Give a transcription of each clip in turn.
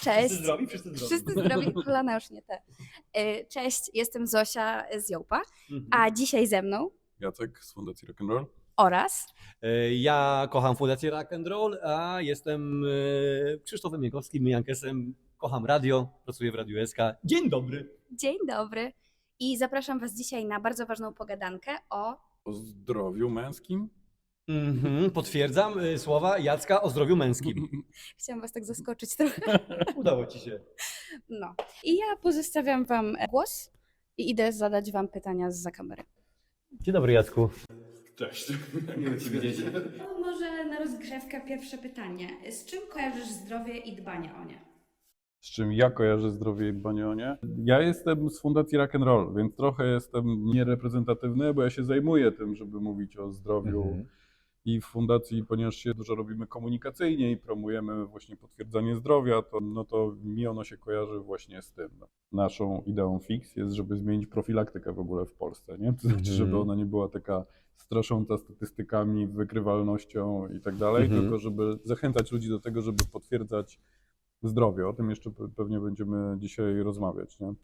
Cześć. Wszyscy zdrowi? Wszyscy zdrowi. Wszyscy zdrowi, kolana już nie te. E, Cześć, jestem Zosia z Jołpa, Mhm. a dzisiaj ze mną Jacek z Fundacji Rock'n'Roll. oraz E, Ja kocham Fundację Rock and Roll, a jestem e, Krzysztofem Jankowskim, Jankesem. Kocham radio, pracuję w Radiu SK. Dzień dobry. Dzień dobry. I zapraszam Was dzisiaj na bardzo ważną pogadankę o O zdrowiu męskim. Mhm, potwierdzam e, słowa Jacka o zdrowiu męskim. Chciałam Was tak zaskoczyć trochę. Udało ci się. No. I ja pozostawiam Wam głos i idę zadać Wam pytania z za kamery. Dzień dobry Jacku. Cześć. Miło Cię widzieć. No, może na rozgrzewkę pierwsze pytanie. Z czym kojarzysz zdrowie i dbanie o nie? Z czym ja kojarzę zdrowie i dbanie o nie? Ja jestem z Fundacji Rock'n'Roll, więc trochę jestem niereprezentatywny, bo ja się zajmuję tym, żeby mówić o zdrowiu Mhm. I w fundacji, ponieważ się dużo robimy komunikacyjnie i promujemy właśnie potwierdzanie zdrowia, to, no to mi ono się kojarzy właśnie z tym. Naszą ideą fix jest, żeby zmienić profilaktykę w ogóle w Polsce, nie? To znaczy, Mhm. żeby ona nie była taka strasząca statystykami, wykrywalnością i tak dalej, Mhm. tylko żeby zachęcać ludzi do tego, żeby potwierdzać zdrowie. O tym jeszcze pe- pewnie będziemy dzisiaj rozmawiać, nie?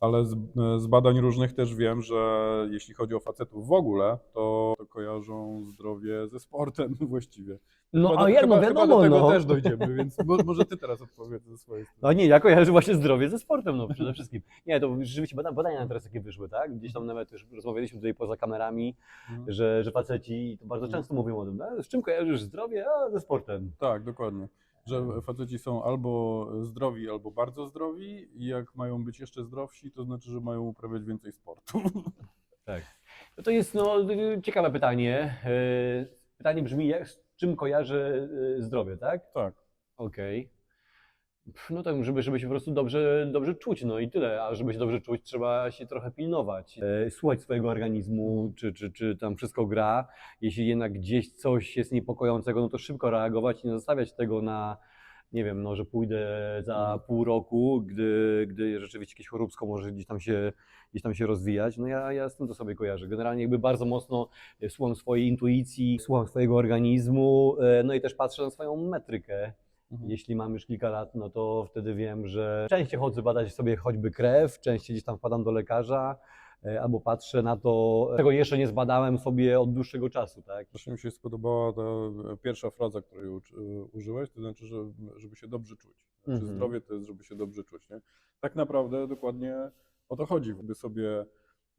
Ale z, z badań różnych też wiem, że jeśli chodzi o facetów w ogóle, to, to kojarzą zdrowie ze sportem właściwie. No Chyba a ja, chyba, no chyba wiadomo, do tego no. też dojdziemy, więc mo, może ty teraz odpowiedz ze swojej strony. No nie, ja kojarzę właśnie zdrowie ze sportem, no przede wszystkim. Nie, to rzeczywiście bada- badania na teraz takie wyszły, tak? Gdzieś tam nawet już rozmawialiśmy tutaj poza kamerami, Mhm. że, że faceci to bardzo Mhm. często mówią o tym, no, z czym kojarzysz zdrowie? A, ze sportem. Tak, dokładnie. Że faceci są albo zdrowi, albo bardzo zdrowi i jak mają być jeszcze zdrowsi, to znaczy, że mają uprawiać więcej sportu. Tak. No to jest no, ciekawe pytanie. E, Pytanie brzmi, jak, z czym kojarzy e, zdrowie, tak? tak. Okej. Pff, No to żeby, żeby się po prostu dobrze, dobrze czuć, no i tyle. A żeby się dobrze czuć, trzeba się trochę pilnować, e, słuchać swojego organizmu, czy, czy, czy tam wszystko gra. Jeśli jednak gdzieś coś jest niepokojącego, no to szybko reagować i nie zostawiać tego na, nie wiem, no, że pójdę za pół roku, gdy, gdy rzeczywiście jakieś choróbsko może gdzieś tam się, gdzieś tam się rozwijać. No ja, ja z tym to sobie kojarzę. Generalnie jakby bardzo mocno e, słucham swojej intuicji, słucham swojego organizmu, e, no i też patrzę na swoją metrykę. Mhm. Jeśli mam już kilka lat, no to wtedy wiem, że częściej chodzę badać sobie choćby krew, częściej gdzieś tam wpadam do lekarza, e, albo patrzę na to, czego jeszcze nie zbadałem sobie od dłuższego czasu, tak? Właśnie mi się spodobała ta pierwsza fraza, której uczy- użyłeś, to znaczy, że, żeby się dobrze czuć. Znaczy Mhm. Zdrowie to jest, żeby się dobrze czuć. Nie? Tak naprawdę dokładnie o to chodzi, by sobie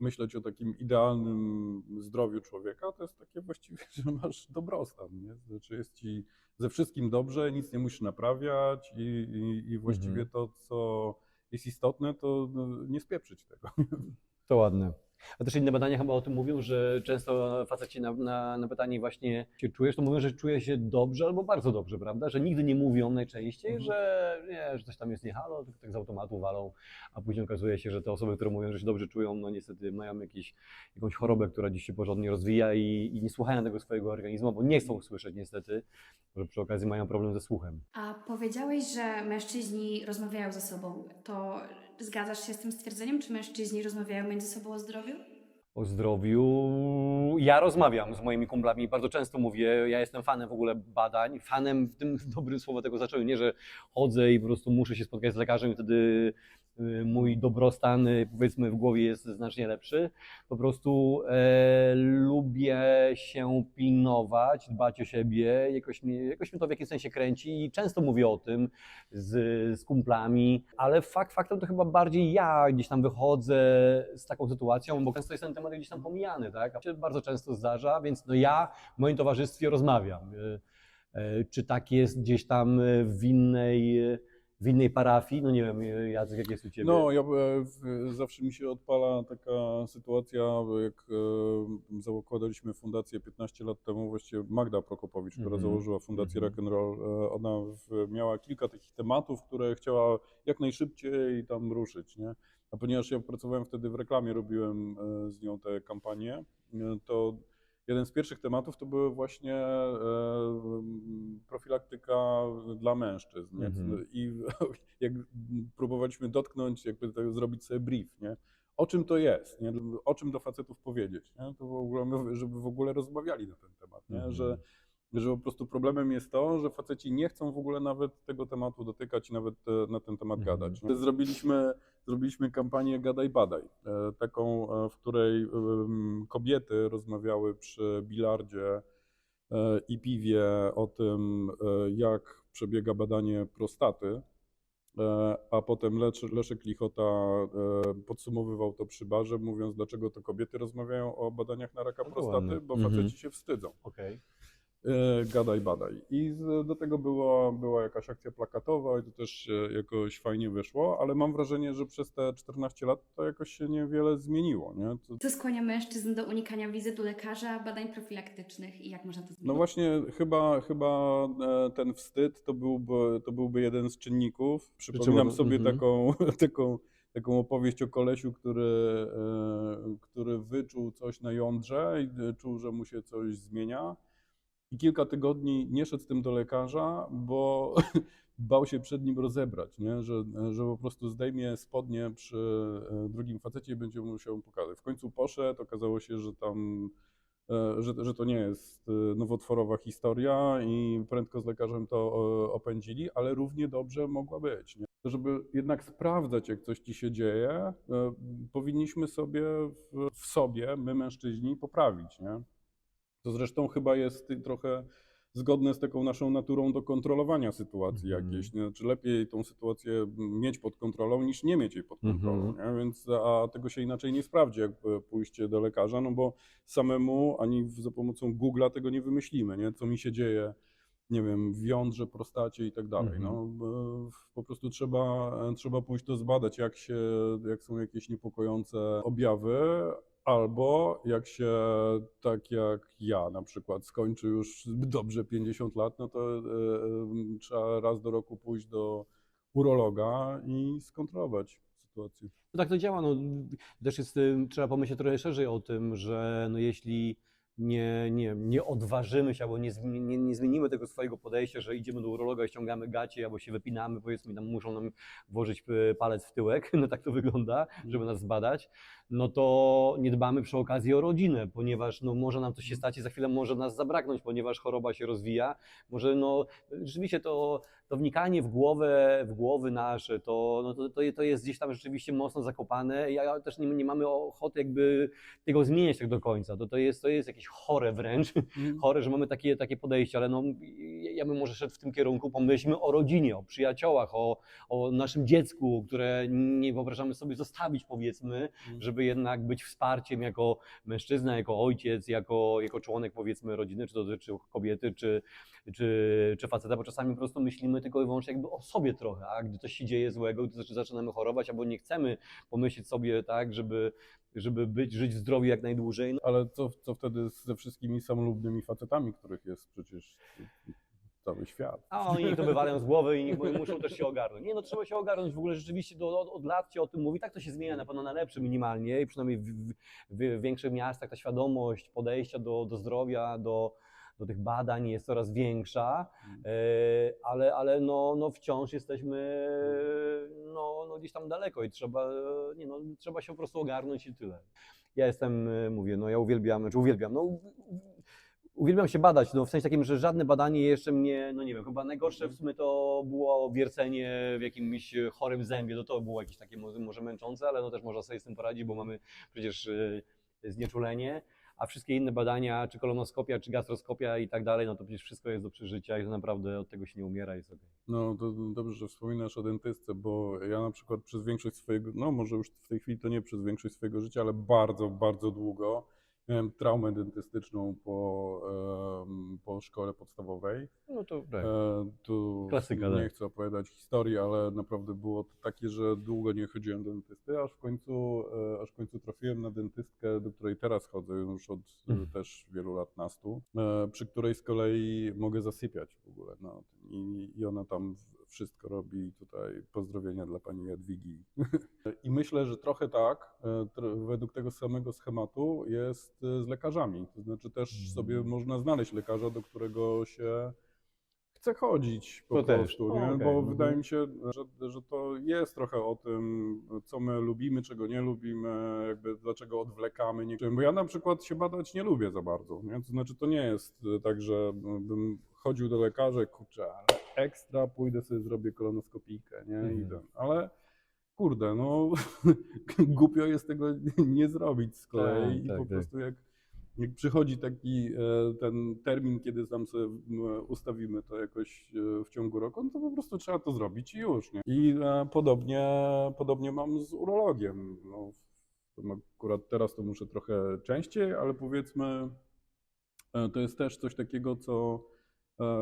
myśleć o takim idealnym zdrowiu człowieka, to jest takie właściwie, że masz dobrostan, nie? Znaczy jest ci ze wszystkim dobrze, nic nie musisz naprawiać i, i, i właściwie Mhm. to, co jest istotne, to no, nie spieprzyć tego. To ładne. A też inne badania chyba o tym mówią, że często faceci na, na, na pytanie właśnie się czujesz, to mówią, że czuje się dobrze albo bardzo dobrze, prawda? Że nigdy nie mówią najczęściej, Mhm. że nie, że coś tam jest nie halo, tylko tak z automatu walą, a później okazuje się, że te osoby, które mówią, że się dobrze czują, no niestety mają jakiś, jakąś chorobę, która dziś się porządnie rozwija i, i nie słuchają tego swojego organizmu, bo nie chcą słyszeć niestety, że przy okazji mają problem ze słuchem. A powiedziałeś, że mężczyźni rozmawiają ze sobą. To zgadzasz się z tym stwierdzeniem? Czy mężczyźni rozmawiają między sobą o zdrowiu? O zdrowiu. Ja rozmawiam z moimi kumplami, bardzo często mówię, ja jestem fanem w ogóle badań, fanem w tym dobrym słowo tego znaczeniu, nie, że chodzę i po prostu muszę się spotkać z lekarzem i wtedy mój dobrostan y, powiedzmy w głowie jest znacznie lepszy. Po prostu e, lubię się pilnować, dbać o siebie, jakoś mnie, jakoś to w jakimś sensie kręci i często mówię o tym z, z kumplami, ale fakt faktem to chyba bardziej ja gdzieś tam wychodzę z taką sytuacją, bo często jest ten temat gdzieś tam pomijany, tak? A się bardzo często zdarza, więc no ja w moim towarzystwie rozmawiam. Y, y, Czy tak jest gdzieś tam y, w innej, y, w innej parafii? No nie wiem, Jacek, jak jest u Ciebie? No, ja, e, w- zawsze mi się odpala taka sytuacja, jak e, zakładaliśmy fundację 15 lat temu, właściwie Magda Prokopowicz, która Mhm. założyła fundację Mhm. Rock'n'Roll, e, ona w, miała kilka takich tematów, które chciała jak najszybciej tam ruszyć, nie? A ponieważ ja pracowałem wtedy w reklamie, robiłem e, z nią te kampanie, e, to jeden z pierwszych tematów to były właśnie e, profilaktyka dla mężczyzn. Mhm. I jak próbowaliśmy dotknąć, jakby tak zrobić sobie brief, nie? o czym to jest, nie? o czym do facetów powiedzieć, nie? to w ogóle, żeby w ogóle rozmawiali na ten temat, nie? Mhm. że że po prostu problemem jest to, że faceci nie chcą w ogóle nawet tego tematu dotykać i nawet e, na ten temat Mhm. gadać. Zrobiliśmy, zrobiliśmy kampanię Gadaj Badaj, e, taką, e, w której kobiety rozmawiały przy bilardzie i piwie o tym, jak przebiega badanie prostaty. A potem Leszek Lichota podsumowywał to przy barze, mówiąc, dlaczego to kobiety rozmawiają o badaniach na raka No prostaty, bo Mhm. faceci się wstydzą. Okej. E, Gadaj, badaj. I do tego była, była jakaś akcja plakatowa i to też jakoś fajnie wyszło, ale mam wrażenie, że przez te 14 lat to jakoś się niewiele zmieniło. Nie? To, Co skłania mężczyzn do unikania wizyt u lekarza, badań profilaktycznych i jak można to zmienić? No właśnie, chyba, chyba e, ten wstyd to byłby, to byłby jeden z czynników. Przypominam sobie Mhm. taką, taką, taką opowieść o kolesiu, który, e, który wyczuł coś na jądrze i czuł, że mu się coś zmienia. I kilka tygodni nie szedł z tym do lekarza, bo bał się przed nim rozebrać, nie? Że, że po prostu zdejmie spodnie przy e, drugim facecie i będzie musiał mu pokazać. W końcu poszedł, okazało się, że tam e, że, że to nie jest e, nowotworowa historia i prędko z lekarzem to opędzili, ale równie dobrze mogła być. Nie? Żeby jednak sprawdzać, jak coś ci się dzieje, powinniśmy sobie w, w sobie, my mężczyźni, poprawić. Nie? To zresztą chyba jest trochę zgodne z taką naszą naturą do kontrolowania sytuacji Mhm. jakiejś. Nie? Czy lepiej tą sytuację mieć pod kontrolą, niż nie mieć jej pod kontrolą. Mhm. Nie? Więc, a tego się inaczej nie sprawdzi, jak e, pójście do lekarza, no bo samemu ani za pomocą Google'a tego nie wymyślimy, nie? co mi się dzieje, nie wiem, w jądrze, prostacie i tak dalej. Mhm. No, e, po prostu trzeba, e, trzeba pójść to zbadać, jak, się, jak są jakieś niepokojące objawy, albo jak się, tak jak ja na przykład, skończy już dobrze 50 lat, no to e, e, trzeba raz do roku pójść do urologa i skontrolować sytuację. No tak to działa. No, też jest, y, trzeba pomyśleć trochę szerzej o tym, że no jeśli nie, nie, nie odważymy się albo nie, nie, nie zmienimy tego swojego podejścia, że idziemy do urologa, ściągamy gacie albo się wypinamy, powiedzmy, tam muszą nam włożyć y, palec w tyłek, no tak to wygląda, żeby nas zbadać, no to nie dbamy przy okazji o rodzinę, ponieważ no, może nam coś się stać i za chwilę może nas zabraknąć, ponieważ choroba się rozwija. Może no, rzeczywiście to, to wnikanie w głowę, w głowy nasze, to, no, to, to, to jest gdzieś tam rzeczywiście mocno zakopane. Ja ja też nie, nie mamy ochoty jakby tego zmieniać tak do końca. To, to, jest, to jest jakieś chore wręcz, chore, że mamy takie, takie podejście, ale no, ja bym może szedł w tym kierunku, pomyślmy o rodzinie, o przyjaciołach, o, o naszym dziecku, które nie wyobrażamy sobie zostawić powiedzmy, żeby jednak być wsparciem jako mężczyzna, jako ojciec, jako, jako członek powiedzmy rodziny, czy to dotyczy kobiety, czy, czy, czy faceta, bo czasami po prostu myślimy tylko i wyłącznie jakby o sobie trochę, a gdy coś się dzieje złego, gdy zaczy- zaczynamy chorować, albo nie chcemy pomyśleć sobie tak, żeby, żeby być, żyć w zdrowiu jak najdłużej, no, Ale co, co wtedy ze wszystkimi samolubnymi facetami, których jest przecież cały świat? A oni niech to wywalają z głowy i niech muszą też się ogarnąć. Nie no, trzeba się ogarnąć w ogóle rzeczywiście, do, od, od lat się o tym mówi, tak to się zmienia na pewno na lepsze minimalnie i przynajmniej w, w, w większych miastach ta świadomość podejścia do, do zdrowia, do, do tych badań jest coraz większa, Mhm. e, ale, ale no, no wciąż jesteśmy no, no gdzieś tam daleko i trzeba, nie no, trzeba się po prostu ogarnąć i tyle. Ja jestem, e, mówię, no ja uwielbiam, znaczy uwielbiam, no uwielbiam się badać, no w sensie takim, że żadne badanie jeszcze mnie, no nie wiem, chyba najgorsze w sumie to było wiercenie w jakimś chorym zębie, no to było jakieś takie może, męczące, ale no też można sobie z tym poradzić, bo mamy przecież e, znieczulenie, a wszystkie inne badania, czy kolonoskopia, czy gastroskopia i tak dalej, no to przecież wszystko jest do przeżycia i to naprawdę od tego się nie umiera i sobie. No to dobrze, że wspominasz o dentystce, bo ja na przykład przez większość swojego, no może już w tej chwili to nie przez większość swojego życia, ale bardzo, bardzo długo miałem traumę dentystyczną po, po szkole podstawowej. No to tak. Tu Klasyka, nie tak. chcę opowiadać historii, ale naprawdę było to takie, że długo nie chodziłem do dentysty, aż w końcu, e, aż w końcu trafiłem na dentystkę, do której teraz chodzę już od Mhm. też wielu lat nastu, e, przy której z kolei mogę zasypiać w ogóle. No, i, I ona tam wszystko robi. Tutaj pozdrowienia dla pani Jadwigi. I myślę, że trochę tak, e, według tego samego schematu jest e, z lekarzami. To znaczy też Mhm. sobie można znaleźć lekarza, do którego się chce chodzić po To prostu, O, nie? okej, bo mhm. wydaje mi się, że, że to jest trochę o tym, co my lubimy, czego nie lubimy, jakby dlaczego odwlekamy. niektóre- Bo ja na przykład się badać nie lubię za bardzo, nie? to znaczy to nie jest e, tak, że bym chodził do lekarza, kurczę, ale ekstra, pójdę sobie zrobię kolonoskopijkę, nie? I Mhm. ten, ale kurde, no głupio jest tego nie zrobić z kolei Tak, i tak, po tak. prostu jak jak przychodzi taki e, ten termin, kiedy tam sobie ustawimy to jakoś e, w ciągu roku, no to po prostu trzeba to zrobić i już. Nie? I e, podobnie, podobnie mam z urologiem. No, akurat teraz to muszę trochę częściej, ale powiedzmy, to jest też coś takiego, co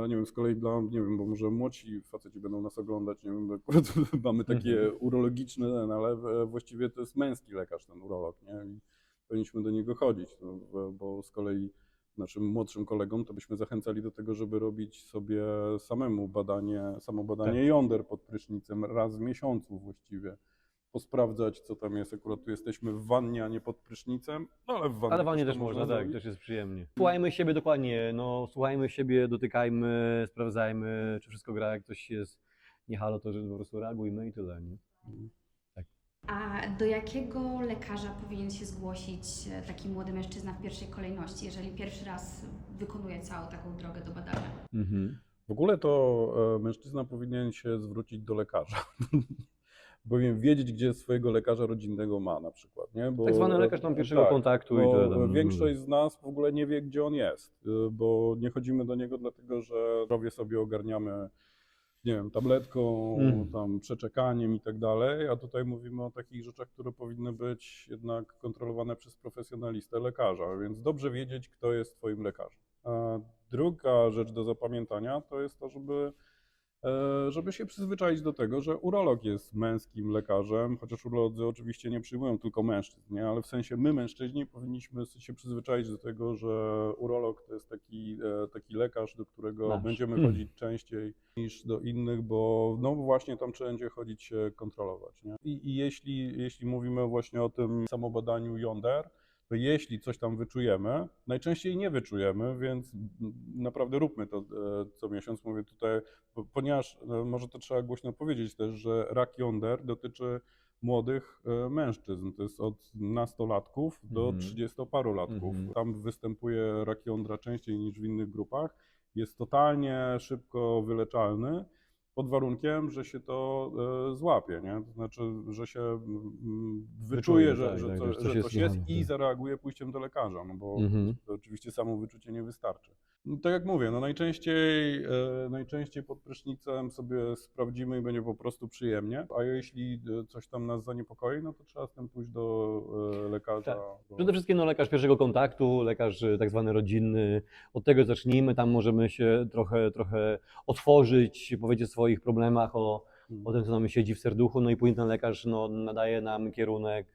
nie wiem, z kolei dla, nie wiem, bo może młodsi faceci będą nas oglądać, nie wiem, akurat mamy takie Mhm. urologiczne, ale właściwie to jest męski lekarz, ten urolog, nie? I powinniśmy do niego chodzić, no, bo- bo z kolei naszym młodszym kolegom to byśmy zachęcali do tego, żeby robić sobie samemu badanie, samo badanie Tak. jąder pod prysznicem raz w miesiącu właściwie. Posprawdzać, co tam jest. Akurat tu jesteśmy w wannie, a nie pod prysznicem, no ale w wannie, Ale to też można, tak, zrobić. też jest przyjemnie. Słuchajmy siebie dokładnie, no słuchajmy siebie, dotykajmy, sprawdzajmy, czy wszystko gra, jak coś jest nie halo, to że po prostu reagujmy i tyle, nie? A do jakiego lekarza powinien się zgłosić e, taki młody mężczyzna w pierwszej kolejności, jeżeli pierwszy raz wykonuje całą taką drogę do badania? Mhm. W ogóle to e, mężczyzna powinien się zwrócić do lekarza. Powinien wiedzieć, gdzie swojego lekarza rodzinnego ma na przykład, nie? Bo, Tak zwany lekarz tam pierwszego tak, kontaktu i tyle. Tam, większość z nas w ogóle nie wie, gdzie on jest, y, bo nie chodzimy do niego dlatego, że zdrowie sobie ogarniamy, nie wiem, tabletką, Mhm. tam przeczekaniem i tak dalej, a tutaj mówimy o takich rzeczach, które powinny być jednak kontrolowane przez profesjonalistę lekarza, więc dobrze wiedzieć, kto jest twoim lekarzem. A druga rzecz do zapamiętania to jest to, żeby e, żeby się przyzwyczaić do tego, że urolog jest męskim lekarzem, chociaż urolodzy oczywiście nie przyjmują tylko mężczyzn, nie? ale w sensie my mężczyźni powinniśmy się przyzwyczaić do tego, że urolog to jest taki, e, taki lekarz, do którego Nasz. będziemy Hmm. chodzić częściej niż do innych, bo no właśnie tam trzeba będzie chodzić się kontrolować. Nie? I, I jeśli, jeśli mówimy właśnie o tym samobadaniu jąder, to jeśli coś tam wyczujemy, najczęściej nie wyczujemy, więc naprawdę róbmy to e, co miesiąc. Mówię tutaj, ponieważ e, może to trzeba głośno powiedzieć też, że rak jąder dotyczy młodych e, mężczyzn. To jest od nastolatków do Mhm. trzydziestoparolatków. Mhm. Tam występuje rak jądra częściej niż w innych grupach. Jest totalnie szybko wyleczalny pod warunkiem, że się to e, złapie, nie? To znaczy, że się wyczuje, że, tak, że, tak, co, że że coś coś jest jest, i tak. zareaguje pójściem do lekarza, no bo Mhm. to oczywiście samo wyczucie nie wystarczy. No, tak jak mówię, no najczęściej, e, najczęściej pod prysznicem sobie sprawdzimy i będzie po prostu przyjemnie, a jeśli e, coś tam nas zaniepokoi, no to trzeba z tym pójść do e, lekarza. Tak. bo- Przede wszystkim no, lekarz pierwszego kontaktu, lekarz tak zwany rodzinny. Od tego zacznijmy, tam możemy się trochę, trochę otworzyć, powiedzieć o swoich problemach, o, o tym, co nam siedzi w serduchu, no i później ten lekarz no, nadaje nam kierunek,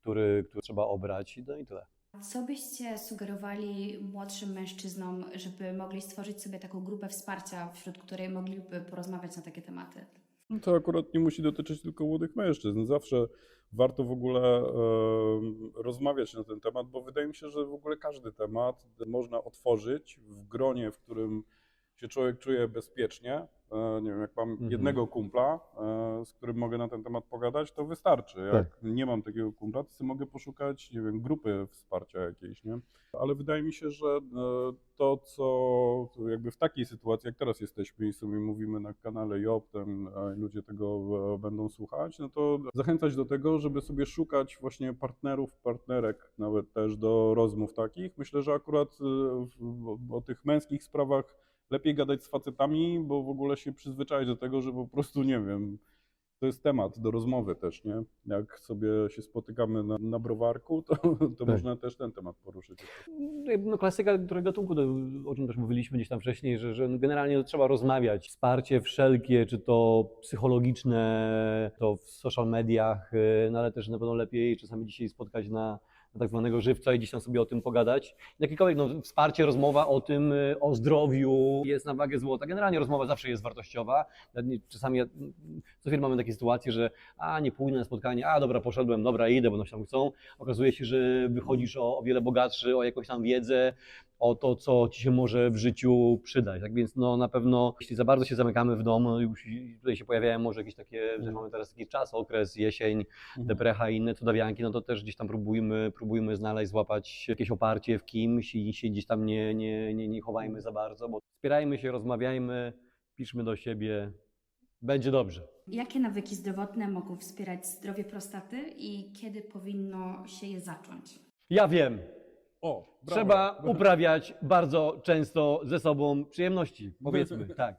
który, który trzeba obrać no i tyle. Co byście sugerowali młodszym mężczyznom, żeby mogli stworzyć sobie taką grupę wsparcia, wśród której mogliby porozmawiać na takie tematy? No to akurat nie musi dotyczyć tylko młodych mężczyzn. Zawsze warto w ogóle e, rozmawiać na ten temat, bo wydaje mi się, że w ogóle każdy temat można otworzyć w gronie, w którym się człowiek czuje bezpiecznie. E, nie wiem, jak mam Mhm. jednego kumpla, e, z którym mogę na ten temat pogadać, to wystarczy. Jak nie mam takiego kumpla, to mogę poszukać, nie wiem, grupy wsparcia jakiejś, nie? Ale wydaje mi się, że e, to, co jakby w takiej sytuacji, jak teraz jesteśmy i sobie mówimy na kanale JOB, ten, a ludzie tego będą słuchać, no to zachęcać do tego, żeby sobie szukać właśnie partnerów, partnerek nawet też do rozmów takich. Myślę, że akurat o tych męskich sprawach lepiej gadać z facetami, bo w ogóle się przyzwyczaić do tego, że po prostu, nie wiem, to jest temat do rozmowy też, nie? Jak sobie się spotykamy na, na browarku, to, to Tak. można też ten temat poruszyć. No, klasyka gatunku, o czym też mówiliśmy gdzieś tam wcześniej, że, że generalnie trzeba rozmawiać. Wsparcie wszelkie, czy to psychologiczne, to w social mediach, y, no ale też na pewno lepiej czasami dzisiaj spotkać na tak zwanego żywca i gdzieś tam sobie o tym pogadać. Jakiekolwiek no, wsparcie, rozmowa o tym, y, o zdrowiu jest na wagę złota. Generalnie rozmowa zawsze jest wartościowa. Czasami co chwilę mamy takie sytuacje, że a nie pójdę na spotkanie, a dobra poszedłem, dobra idę, bo no się tam chcą. Okazuje się, że wychodzisz o, o wiele bogatszy, o jakąś tam wiedzę, o to, co ci się może w życiu przydać. Tak więc no, na pewno, jeśli za bardzo się zamykamy w domu, już tutaj się pojawiają może jakieś takie, że mamy teraz taki czas, okres, jesień, Mhm. deprecha i inne cudawianki, no to też gdzieś tam próbujmy, próbujmy znaleźć, złapać jakieś oparcie w kimś i się gdzieś tam nie, nie, nie, nie chowajmy za bardzo, bo wspierajmy się, rozmawiajmy, piszmy do siebie, będzie dobrze. Jakie nawyki zdrowotne mogą wspierać zdrowie prostaty i kiedy powinno się je zacząć? Ja wiem, O, brawo. trzeba uprawiać bardzo często ze sobą przyjemności, powiedzmy, tak.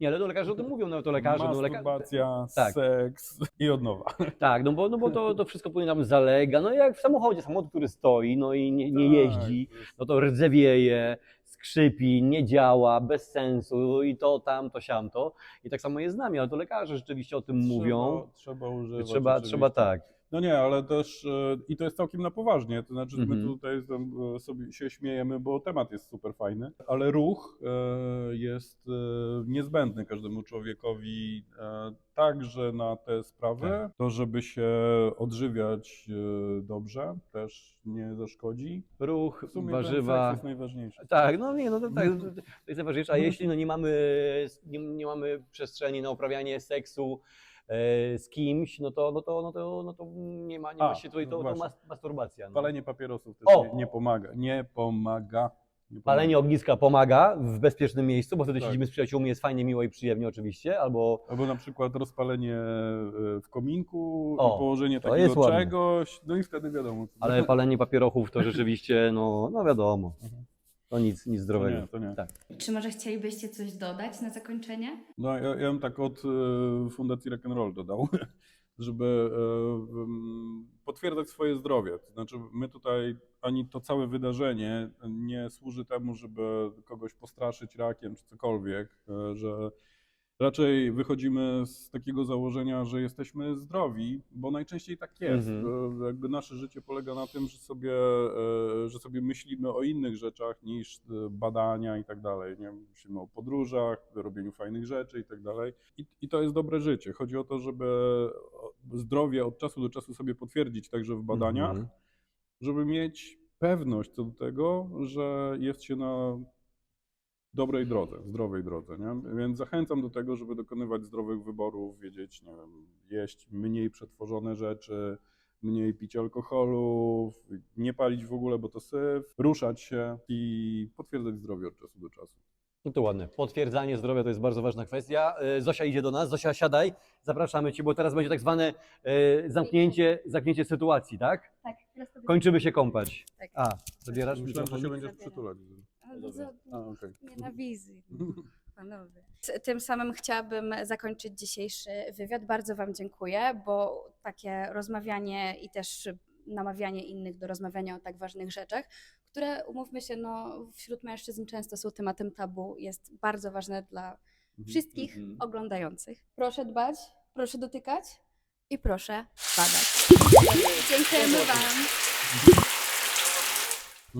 Nie, ale to lekarze o tym mówią, nawet to lekarze, no Masturbacja, tak. seks i od nowa. Tak, no bo, no bo to, to wszystko powinno nam zalega. No jak w samochodzie, samochód, który stoi, no i nie, nie Tak, jeździ, no to rdzewieje, skrzypi, nie działa, bez sensu i to, tam, to, siamto. I tak samo jest z nami, ale to lekarze rzeczywiście o tym mówią. Trzeba, trzeba używać. Trzeba, oczywiście. trzeba tak. No nie, ale też e, i to jest całkiem na poważnie. To znaczy, my Mhm. tutaj e, sobie się śmiejemy, bo temat jest super fajny, ale ruch e, jest niezbędny każdemu człowiekowi także na te sprawy. Tak. To, żeby się odżywiać dobrze, też nie zaszkodzi. Ruch, W sumie warzywa. jest najważniejszy. Tak, no nie, no to, tak, to, to jest najważniejsze. A jeśli no nie mamy, nie, nie mamy przestrzeni na uprawianie seksu z kimś, no to, no to, no to, no to nie ma, nie ma A, się tutaj, to, to właśnie. mas, masturbacja. No. Palenie papierosów też O! nie, nie pomaga. Nie pomaga. Nie pomaga. Palenie ogniska pomaga w bezpiecznym miejscu, bo wtedy Tak. siedzimy z przyjaciółmi, jest fajnie, miło i przyjemnie oczywiście, albo Albo na przykład rozpalenie e, w kominku O, i położenie to takiego jest ładne. czegoś, no i wtedy wiadomo. co- ale palenie papierochów to rzeczywiście, no, no wiadomo, Mhm. To nic, nic to zdrowego. nie, to nie. Tak. Czy może chcielibyście coś dodać na zakończenie? No ja, ja bym tak od e, Fundacji Rock'n'Roll dodał, żeby e, potwierdzać swoje zdrowie. To znaczy my tutaj, ani to całe wydarzenie nie służy temu, żeby kogoś postraszyć rakiem czy cokolwiek, e, że raczej wychodzimy z takiego założenia, że jesteśmy zdrowi, bo najczęściej tak jest. Mhm. Jakby nasze życie polega na tym, że sobie, e, że sobie myślimy o innych rzeczach niż e, badania i tak dalej. Nie? Myślimy o podróżach, robieniu fajnych rzeczy i tak dalej. I, I to jest dobre życie. Chodzi o to, żeby zdrowie od czasu do czasu sobie potwierdzić także w badaniach, Mhm. żeby mieć pewność co do tego, że jest się na dobrej drodze, zdrowej drodze. Nie? Więc zachęcam do tego, żeby dokonywać zdrowych wyborów, wiedzieć, nie wiem, jeść mniej przetworzone rzeczy, mniej pić alkoholu, nie palić w ogóle, bo to syf, ruszać się i potwierdzać zdrowie od czasu do czasu. No to ładne. Potwierdzanie zdrowia to jest bardzo ważna kwestia. E, Zosia idzie do nas. Zosia, siadaj. Zapraszamy Cię, bo teraz będzie tak zwane e, zamknięcie, zamknięcie sytuacji, tak? Tak, Kończymy się kąpać. Tak. A, zabierasz Myślałem, że się będziesz Zabieram. przytulać. Za- A, okej. Nie na wizji, panowie. Z Tym samym chciałabym zakończyć dzisiejszy wywiad. Bardzo Wam dziękuję, bo takie rozmawianie i też namawianie innych do rozmawiania o tak ważnych rzeczach, które umówmy się, no, wśród mężczyzn często są tematem tabu, jest bardzo ważne dla wszystkich Mhm. oglądających. Proszę dbać, proszę dotykać i proszę badać. Dziękujemy Wam.